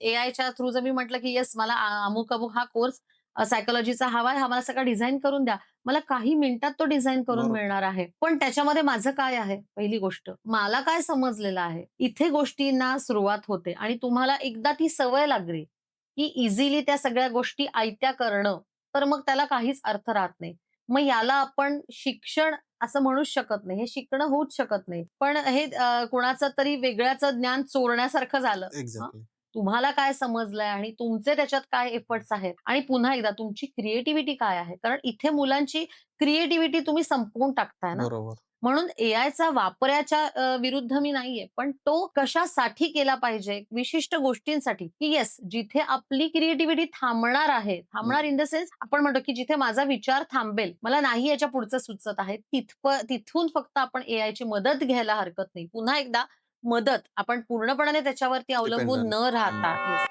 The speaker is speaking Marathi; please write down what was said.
एआयच्या थ्रू जर मी म्हटलं, की येस मला अ, अमुक-अमुक हा कोर्स सायकॉलॉजीचा हवा आहे, हा मला सगळा डिझाइन करून द्या. मला काही मिनिटात तो डिझाइन करून. मिळणार आहे. पण त्याच्यामध्ये माझं काय आहे? पहिली गोष्ट, मला काय समजलेलं आहे? इथे गोष्टींना सुरुवात होते आणि तुम्हाला एकदा ती सवय लागली, की इझिली त्या सगळ्या गोष्टी आयत्या करणं, तर मग त्याला काहीच अर्थ राहत नाही. मग याला आपण शिक्षण असं म्हणूच शकत नाही. हे शिकणं होऊच शकत नाही. पण हे कुणाचं तरी वेगळ्याचं ज्ञान चोरण्यासारखं झालं. तुम्हाला काय समजलंय आणि तुमचे त्याच्यात काय एफर्ट्स आहेत आणि पुन्हा एकदा तुमची क्रिएटिव्हिटी काय आहे? कारण इथे मुलांची क्रिएटिव्हिटी तुम्ही संपवून टाकताय ना. बरोबर. म्हणून एआयचा वापराच्या विरुद्ध मी नाहीये. पण तो कशासाठी केला पाहिजे? विशिष्ट गोष्टींसाठी, की येस जिथे आपली क्रिएटिव्हिटी थांबणार आहे. थांबणार इन द सेन्स आपण म्हणतो, की जिथे माझा विचार थांबेल, मला नाही याच्या पुढचं सुचत आहे. तिथप तिथून फक्त आपण एआयची मदत घ्यायला हरकत नाही. पुन्हा एकदा मदत आपण पूर्णपणाने त्याच्यावरती अवलंबून. न राहता.